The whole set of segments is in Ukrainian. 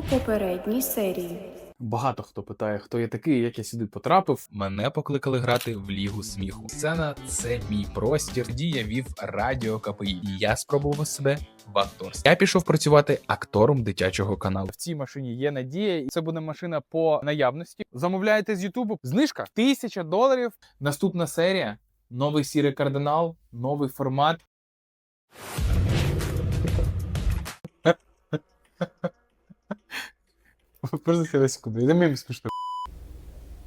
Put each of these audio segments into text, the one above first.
у попередній серії. Багато хто питає, хто я такий, як я сюди потрапив. Мене покликали грати в лігу сміху. Сцена це мій простір. Тоді я вів радіо КПІ. І я спробував себе в акторстві. Я пішов працювати актором дитячого каналу. В цій машині є надія, і це буде машина по наявності. Замовляєте з Ютубу. Знижка тисяча доларів. Наступна серія. Новий сірий кардинал, новий формат. Просто секунду, не мені смішно.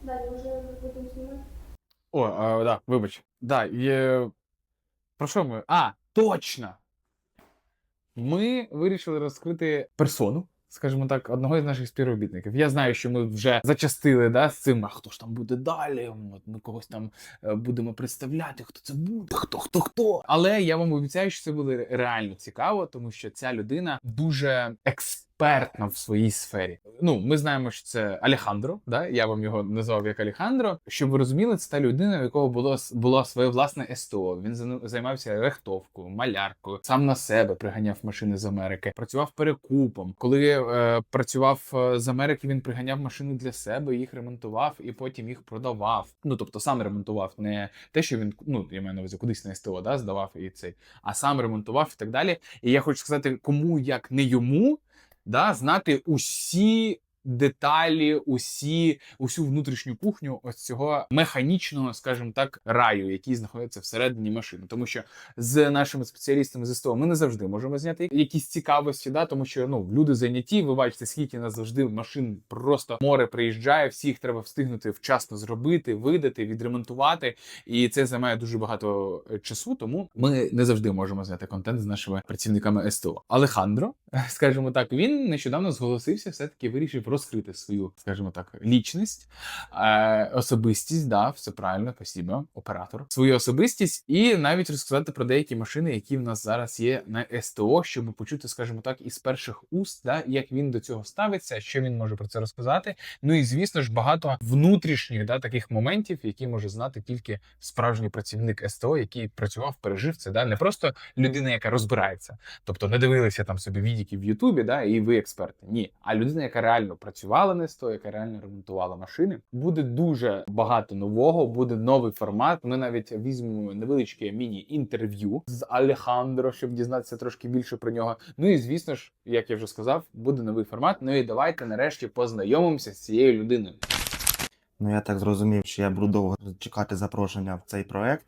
Далі вже будемо знімати. О, а, да, вибач. Да, є... Про що ми? А, точно! Ми вирішили розкрити персону, скажімо так, одного із наших співробітників. Я знаю, що ми вже зачастили да, з цим, а хто ж там буде далі? От ми когось там е, будемо представляти, хто це буде, хто, хто, хто. Але я вам обіцяю, що це буде реально цікаво, тому що ця людина дуже експертна в своїй сфері. Ну, ми знаємо, що це Алехандро, да? я вам його назвав як Алехандро. Щоб ви розуміли, це та людина, у якого було було своє власне СТО. Він займався рехтовкою, маляркою, сам на себе приганяв машини з Америки, працював перекупом. Коли е, працював е, з Америки, він приганяв машини для себе, їх ремонтував і потім їх продавав. Ну тобто сам ремонтував, не те, що він ну я маю на увазі кудись на СТО, да, здавав і цей, а сам ремонтував і так далі. І я хочу сказати, кому як не йому да, знати усі деталі, усі, усю внутрішню кухню ось цього механічного, скажімо так, раю, який знаходиться всередині машини. Тому що з нашими спеціалістами з СТО ми не завжди можемо зняти якісь цікавості, да, тому що ну люди зайняті. Ви бачите, скільки нас завжди машин просто море приїжджає. Всіх треба встигнути вчасно зробити, видати, відремонтувати. І це займає дуже багато е, часу, тому ми не завжди можемо зняти контент з нашими працівниками СТО. Алехандро, скажімо так, він нещодавно зголосився, все таки вирішив розкрити свою, скажімо так, лічність, е, особистість. Да, все правильно, спасибо, оператор. Свою особистість, і навіть розказати про деякі машини, які в нас зараз є на СТО, щоб почути, скажімо так, із перших уст, да, як він до цього ставиться, що він може про це розказати. Ну і звісно ж багато внутрішніх да, таких моментів, які може знати тільки справжній працівник СТО, який працював, пережив це. Да, не просто людина, яка розбирається, тобто не дивилися там собі відіки в Ютубі, да, і ви експерти. Ні, а людина, яка реально працювала на СТО, яка реально ремонтувала машини, буде дуже багато нового, буде новий формат. Ми навіть візьмемо невеличке міні-інтерв'ю з Алехандро, щоб дізнатися трошки більше про нього. Ну і звісно ж, як я вже сказав, буде новий формат. Ну і давайте нарешті познайомимося з цією людиною. Ну, я так зрозумів, що я буду довго чекати запрошення в цей проект,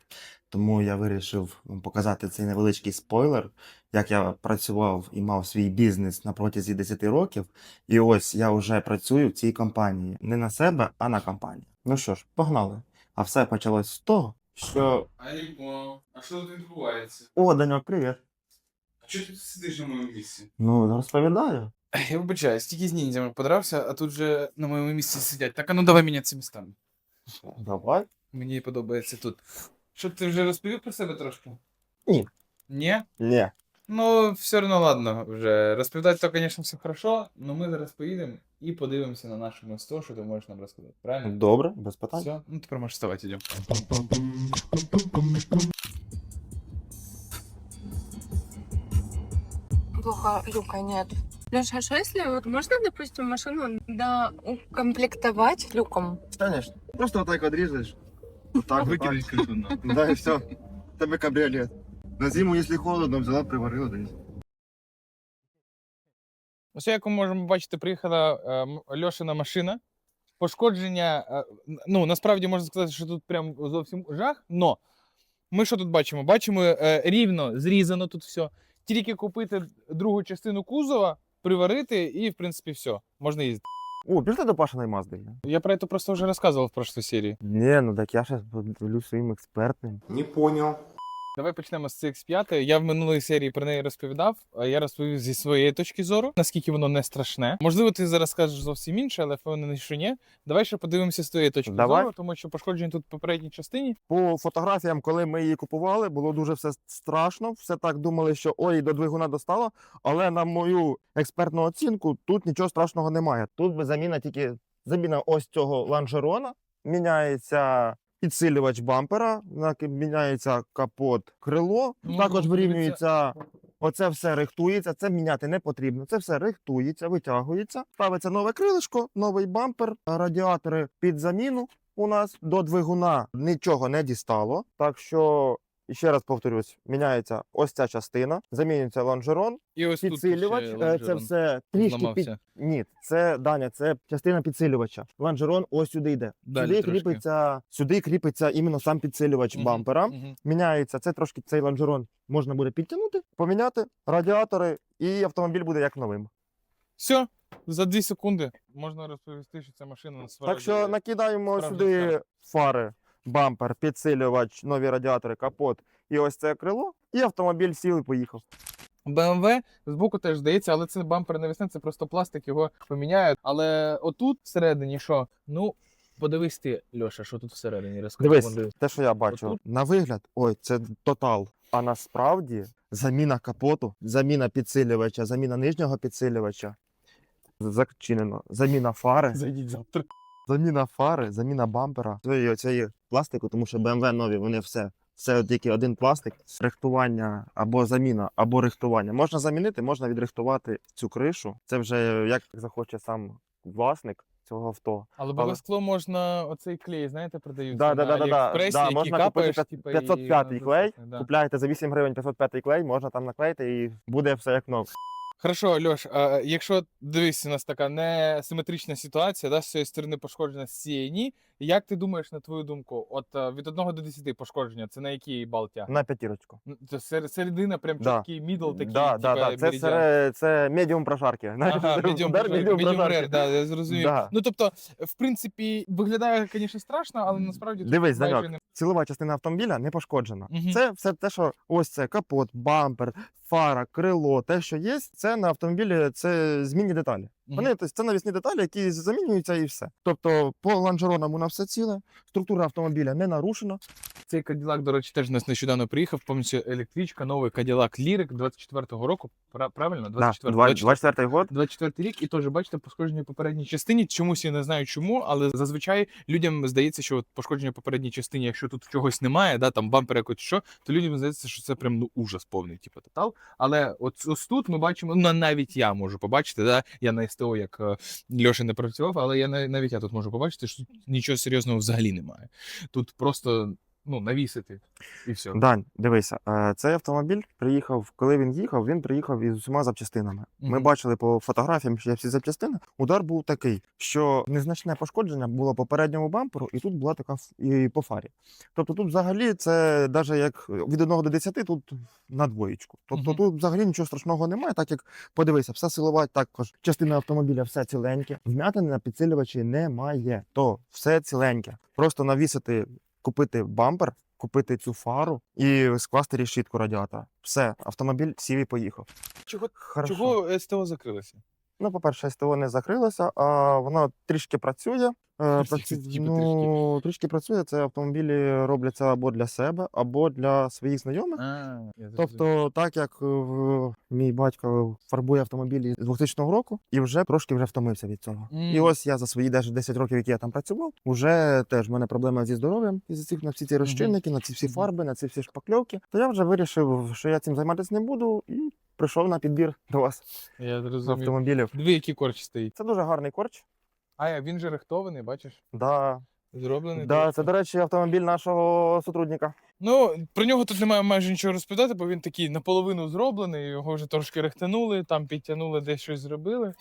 тому я вирішив вам показати цей невеличкий спойлер, як я працював і мав свій бізнес на протязі 10 років. І ось я вже працюю в цій компанії. Не на себе, а на компанію. Ну що ж, погнали. А все почалось з того, що. Аліко, а що тут відбувається? О, Даньок, привіт. А чого ти сидиш на моєму місці? Ну, розповідаю. Я вибачаю, стільки з ніндзями подрався, а тут же на моєму місці сидять. Так а ну давай мінятися містами. Давай. Мені подобається тут. Що ти вже розповів про себе трошки? Ні. Ні? Ні. Ну, все одно ладно вже. Розповідати то, звісно, все хорошо, але ми зараз поїдемо і подивимося на нашому СТО, що ти можеш нам розказати. Правильно? Добре, без питань. Все, ну тепер можеш вставати, йдемо. Плохо люка нет. Леша, а что если вот можно, допустим, машину да, укомплектовать люком? Конечно. Просто отак отрізаєш. Так, Викинуть крышу, Да, і все. Тебе кабріолет. На зиму, якщо холодно, взяла, приварила десь. Ось як ми можемо бачити, приїхала е, м- Льошина машина. Пошкодження, е, н- ну насправді можна сказати, що тут прям зовсім жах. Но ми що тут бачимо? Бачимо е, рівно зрізано тут все. Тільки купити другу частину кузова, приварити, і в принципі все. Можна їздити. О, пішли до Пашиної Мазди. Я про это просто уже рассказывал в прошлой серии. Не, ну так я сейчас поділю своїм експертним. Не понял. Давай почнемо з CX5. Я в минулій серії про неї розповідав, а я розповів зі своєї точки зору, наскільки воно не страшне. Можливо, ти зараз скажеш зовсім інше, але впевнений, що ні. Давай ще подивимося з твоєї точки Давай. зору, тому що пошкоджень тут в попередній частині. По фотографіям, коли ми її купували, було дуже все страшно. Все так думали, що ой, до двигуна достало. Але на мою експертну оцінку тут нічого страшного немає. Тут би заміна тільки заміна ось цього ланжерона, міняється. Підсилювач бампера, міняється капот, крило, Ну, також ну, вирівнюється Оце все рихтується, це міняти не потрібно. Це все рихтується, витягується. Ставиться нове крилишко, новий бампер, радіатори під заміну. У нас до двигуна нічого не дістало. Так що, ще раз повторюсь, міняється ось ця частина, замінюється лонжерон, І ось підсилювач. е, Це все трішки під... Ні, це Даня, це частина підсилювача. Лонжерон ось сюди йде. Далі сюди трошки. кріпиться, сюди кріпиться іменно сам підсилювач бампера. Міняється це трошки цей лонжерон можна буде підтягнути, поміняти радіатори, і автомобіль буде як новим. Все, за 2 секунди можна розповісти, що ця машина насправді... Так що накидаємо справді сюди фари, бампер, підсилювач, нові радіатори, капот і ось це крило. І автомобіль сів і поїхав. BMW збоку теж здається, але це бампер навісне, це просто пластик, його поміняють. Але отут всередині що? Ну, подивись ти, Льоша, що тут всередині розкажи. Дивись, те, що я бачу, Отут? на вигляд, ой, це тотал. А насправді заміна капоту, заміна підсилювача, заміна нижнього підсилювача. Зачинено. Заміна фари. Зайдіть завтра. Заміна фари, заміна бампера. Цієї оцеї пластику, тому що BMW нові, вони все. Це тільки один пластик, рихтування або заміна, або рихтування. Можна замінити, можна відрихтувати цю кришу. Це вже як захоче сам власник цього авто. Але Але- скло можна оцей клей, знаєте, продають Да, да, да, да, да, да, можна капаєш, купити типа, 505 і воно клей, да. Купляєте за 8 гривень 505 клей, можна там наклеїти і буде все як нове. Хорошо, Льош, а якщо дивись, у нас така несиметрична ситуація, да, з цієї сторони пошкоджена, з цієї. Як ти думаєш, на твою думку, от е, від 1 до 10 пошкодження, це на якій бал тягне? На п'ятірочку. Це сер- середина, прям Да. чіткий мідл такий, да, да, да. Це, сере- це медіум прошарки. Ага, медіум, рер, да, я зрозумів. Да. Ну тобто, в принципі, виглядає, звісно, страшно, але насправді Дивись, Даньок, не- Силова частина автомобіля не пошкоджена. Мгм. Це все те, що ось це капот, бампер, фара, крило, те, що є, це на автомобілі це змінні деталі. Вони тобто, це навісні деталі, які замінюються і все. Тобто по лонжеронам у нас все ціле, структура автомобіля не нарушена. Цей Каділак, до речі, теж у нас нещодавно приїхав. Повністю електричка, новий Каділак Lyric 24-го року. Правильно? 24 24 год. 24 рік, і теж бачите пошкодження попередній частині. Чомусь я не знаю чому, але зазвичай людям здається, що от пошкодження попередній частині, якщо тут чогось немає, да там бампер якось що, то людям здається, що це прям ну ужас повний, типу тотал. Але от ось тут ми бачимо, ну навіть я можу побачити, да, я на СТО, як е, Льоша не працював, але я на- навіть я тут можу побачити, що тут нічого серйозного взагалі немає. Тут просто ну навісити і все. Дань, дивися, е, цей автомобіль приїхав, коли він їхав, він приїхав із усіма запчастинами. Ми бачили по фотографіям, що є всі запчастини. Удар був такий, що незначне пошкодження було по передньому бамперу, і тут була така і по фарі. Тобто тут взагалі це навіть як від 1 до 10, тут на двоєчку. Тобто Мгм. тут взагалі нічого страшного немає, так як подивися, все силова, також частина автомобіля все ціленьке. Вмятини на підсилювачі немає. То все ціленьке. Просто навісити, купити бампер, купити цю фару і скласти решітку радіатора. Все, автомобіль сів і поїхав. Чого, Хорошо. чого СТО закрилося? Ну, по-перше, СТО не закрилося, а воно трішки працює. Е, Трішки, працю- типу, ну, трішки працює. Це автомобілі робляться або для себе, або для своїх знайомих. А. Тобто, так як е, в- мій батько фарбує автомобілі з 2000 року і вже трошки вже втомився від цього. І ось я за свої навіть 10 років, які я там працював, вже теж в мене проблема зі здоров'ям і за цих на всі ці розчинники, на ці всі фарби, на ці всі шпакльовки. То я вже вирішив, що я цим займатися не буду, і прийшов на підбір до вас я зрозумів. автомобілів. Дві які корч стоїть. Це дуже гарний корч. А я- він же рихтований, бачиш? Да, Зроблений. да, це, до речі, автомобіль нашого сотрудника. Ну, про нього тут немає майже нічого розповідати, бо він такий наполовину зроблений, його вже трошки рихтанули, там підтягнули, десь щось зробили.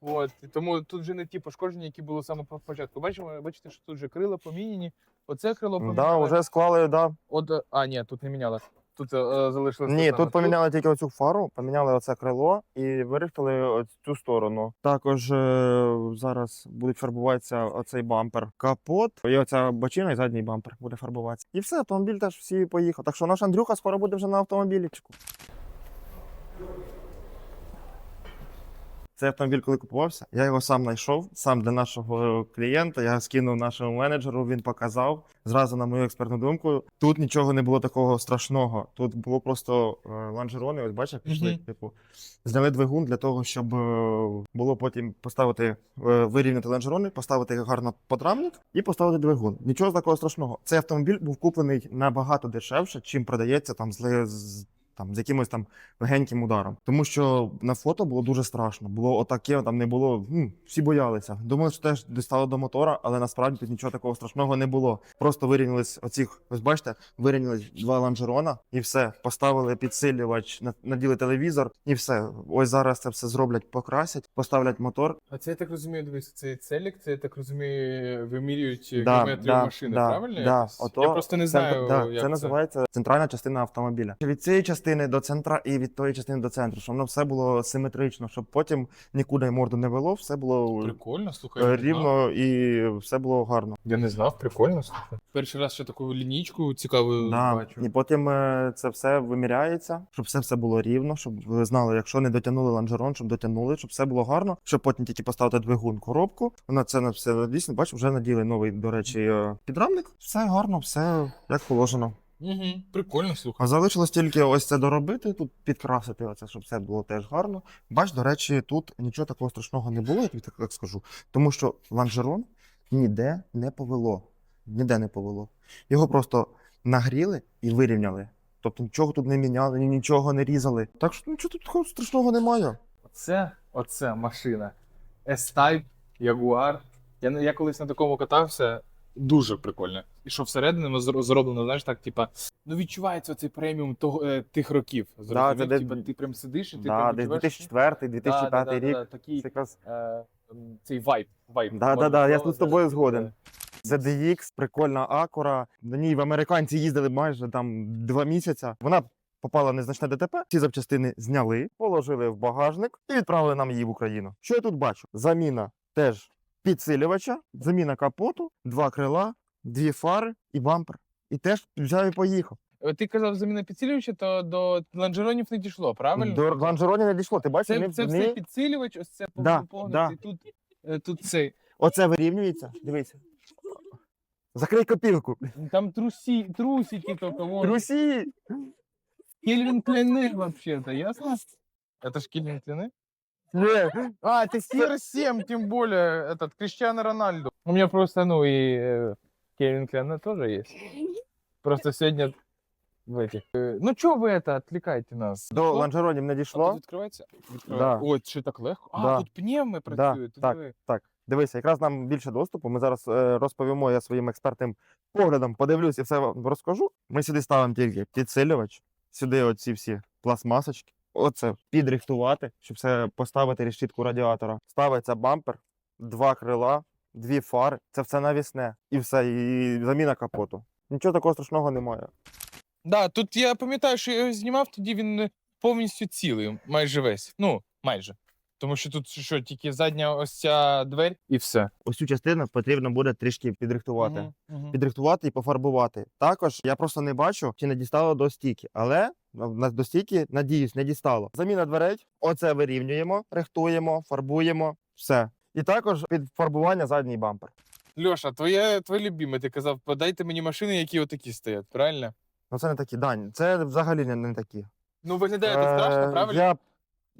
От, і тому тут вже не ті пошкодження, які були саме по початку. Бачимо, бачите, що тут вже крила поміняні. Оце крило Да, вже склали, да. От, а, ні, тут не міняли. Тут е, залишилося. Ні, тут поміняли тільки оцю фару, поміняли оце крило і вирихтали цю сторону. Також е, зараз будуть фарбуватися оцей бампер, капот, і оця бочина і задній бампер буде фарбуватися. І все, автомобіль теж всі поїхав. Так що наш Андрюха скоро буде вже на автомобілічку. Цей автомобіль, коли купувався, я його сам знайшов, сам для нашого клієнта. Я скинув нашому менеджеру, він показав. Зразу, на мою експертну думку, тут нічого не було такого страшного. Тут було просто е, лонжерони, ось бачиш, пішли. Типу, зняли двигун для того, щоб е, було потім поставити, е, вирівняти лонжерони, поставити гарно подрамник і поставити двигун. Нічого такого страшного. Цей автомобіль був куплений набагато дешевше, чим продається там з там з якимось там легеньким ударом. Тому що на фото було дуже страшно. Було отаке, там не було. м, всі боялися. Думали, що теж дістало до мотора, але насправді тут нічого такого страшного не було. Просто вирівнялись оцих, ось бачите, вирівнялись два лонжерона і все. Поставили підсилювач, на- наділи телевізор, і все. Ось зараз це все зроблять, покрасять, поставлять мотор. А це я так розумію, дивись, це целік, це я так розумію, вимірюють Да, геометрію да, машини, да, правильно? да. якось? Ото я просто не це, знаю, да, як це називається центральна частина автомобіля. Від цієї частини до центра і від тої частини до центру, щоб воно все було симетрично, щоб потім нікуди морду не вело, все було Прикольно, слухай. е, знав. рівно і все було гарно. Я не знав, прикольно, слухай. Перший раз ще таку лінійку цікаву Да. бачу. І потім е, це все виміряється, щоб все все було рівно, щоб ви знали, якщо не дотягнули лонжерон, щоб дотягнули, щоб все було гарно, щоб потім тільки поставити двигун, коробку. На це на все дійсно, бачиш, вже наділи новий, до речі, е, підрамник. Все гарно, все як положено. Угу. Прикольно, слухай. А залишилось тільки ось це доробити, тут підкрасити оце, щоб все було теж гарно. Бач, до речі, тут нічого такого страшного не було, я тобі так, так скажу. Тому що лонжерон ніде не повело. Ніде не повело. Його просто нагріли і вирівняли. Тобто нічого тут не міняли, нічого не різали. Так що нічого тут такого страшного немає. Оце, оце машина. S-Type, Jaguar. Я, не- я колись на такому катався. Дуже прикольно. І що всередині зроблено, знаєш, так, типа, ну відчувається цей преміум того, е, тих років. Зрозумів? це де- типа, ти прям сидиш і ти Да, прям десь 2004 2005 да, да, рік. да, такий, Це якраз е, цей вайб. вайб Да, да, да, я тут з тобою згоден. ZDX, прикольна Акура. На ній в американці їздили майже там два місяці. Вона попала в незначне ДТП. Ці запчастини зняли, положили в багажник і відправили нам її в Україну. Що я тут бачу? Заміна теж підсилювача, заміна капоту, два крила, дві фари і бампер. І теж взяв і поїхав. Е, Ти казав заміна підсилювача, то до лонжеронів не дійшло, правильно? До лонжероні не дійшло. Ти бачиш, Це, вони, це вони... все підсилювач, ось це Да, погнутий, тут, е, тут цей. оце вирівнюється. Дивися. Закрий копілку. Там трусі, трусики только, вон. Трусі! Кельвин Кляйне вообще-то, ясно? Это ж Кельвин Кляйне? Не, А, это CR7, тем более, этот, Криштиано Рональдо. У меня просто, ну, и э, Кельвин Кляйне тоже есть. Просто сегодня в этих. Э, Ну, что вы это, отвлекаете нас? До Что? лонжеронів не А дійшло. тут відкривається? Да. Відкривається. Ой, що так легко? А, Да. тут пневми працюють. так. диви. Так, дивися, якраз нам більше доступу. Ми зараз е, розповімо я своїм експертним поглядом, подивлюсь і все вам розкажу. Ми сюди ставимо тільки підсилювач, сюди оці всі пластмасочки. Оце підрихтувати, щоб все поставити решітку радіатора. Ставиться бампер, два крила, дві фари. Це все навісне. І все, і заміна капоту. Нічого такого страшного немає. Да, тут я пам'ятаю, що я його знімав, тоді він повністю цілий, майже весь. Ну, майже. Тому що тут що, тільки задня ось ця двері і все. Ось цю частину потрібно буде трішки підрихтувати. Мгм, мгм. підрихтувати і пофарбувати. Також я просто не бачу, чи не дістало до стійки, але на до стійки, надіюсь, не дістало. Заміна дверей. Оце вирівнюємо, рихтуємо, фарбуємо. Все. І також під фарбування задній бампер. Льоша, твоє, твоє любиме, ти казав, подайте мені машини, які отакі стоять, правильно? Ну це не такі. Дань, це взагалі не, не такі. Ну, виглядає це страшно, Е, правильно? Я,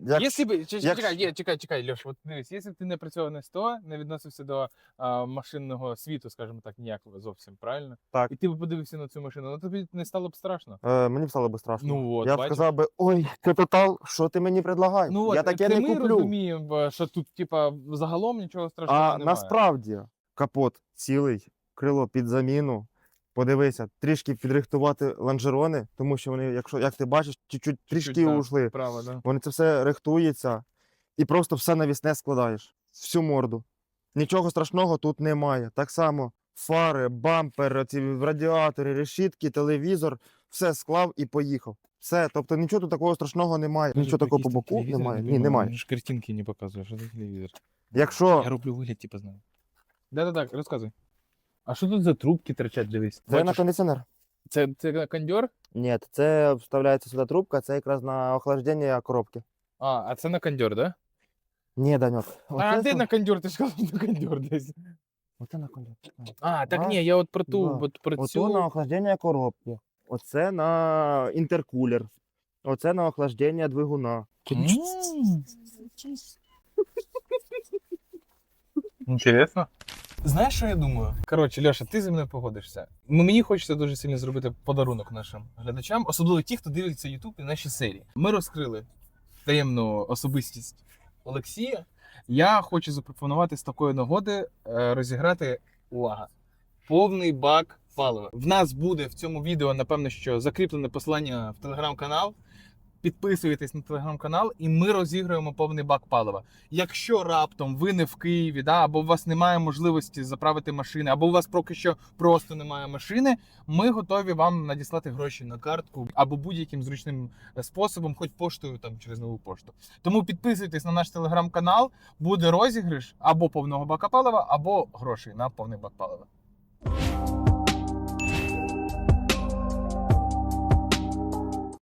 як, Якщо б, ч- як- чекай, чекай, чекай, Льош, от дивись, якщо б ти не працював на СТО, не відносився до а, машинного світу, скажімо так, ніякого зовсім, правильно? Так. І ти б подивився на цю машину, ну тобі не стало б страшно. е, мені б стало би страшно. Ну от, я б бачиш? сказав би, ой, тотал, що ти мені предлагаєш? Ну, от, я таке не ми куплю. розуміємо, що тут, типа, загалом нічого страшного А немає. насправді капот цілий, крило під заміну. Подивися, трішки підрихтувати лонжерони, тому що вони, якщо як ти бачиш, чуть-чуть трішки так. ушли. Право, да. Вони це все рихтується і просто все навісне складаєш. Всю морду. Нічого страшного тут немає. Так само фари, бампер, ці радіатори, решітки, телевізор, все склав і поїхав. Все, тобто нічого тут такого страшного немає. Нічого такого по боку немає. Ні, немає. ж картинки не показуєш, це телевізор. Якщо Я роблю вигляд, типу, знаю. Да, да, так, розказуй. А що тут за трубки торчать, дивись? це на Бачиш? кондиціонер. Це, це кондьор? Ні, це вставляється сюди трубка, це якраз на охлаждення коробки. А, а це на кондьор, да? Ні, Даньок. а оце де на кондьор? Ти ж сказав на кондьор десь. Оце на кондиціонер. А, так Раз, ні, я от про ту, два. от про Ото цю. на охлаждення коробки. Оце на інтеркулер. Оце на охлаждення двигуна. М. Интересно. Знаєш, що я думаю? Коротше, Льоша, ти зі мною погодишся. Мені хочеться дуже сильно зробити подарунок нашим глядачам, особливо ті, хто дивиться YouTube і наші серії. Ми розкрили таємну особистість Олексія. Я хочу запропонувати з такої нагоди е, розіграти увага. Повний бак палива. В нас буде в цьому відео, напевно, що закріплене посилання в телеграм-канал. Підписуйтесь на телеграм-канал, і ми розіграємо повний бак палива. Якщо раптом ви не в Києві, да, або у вас немає можливості заправити машини, або у вас поки що просто немає машини, ми готові вам надіслати гроші на картку або будь-яким зручним е, способом, хоч поштою там через нову пошту. Тому підписуйтесь на наш телеграм-канал, буде розіграш або повного бака палива, або грошей на повний бак палива.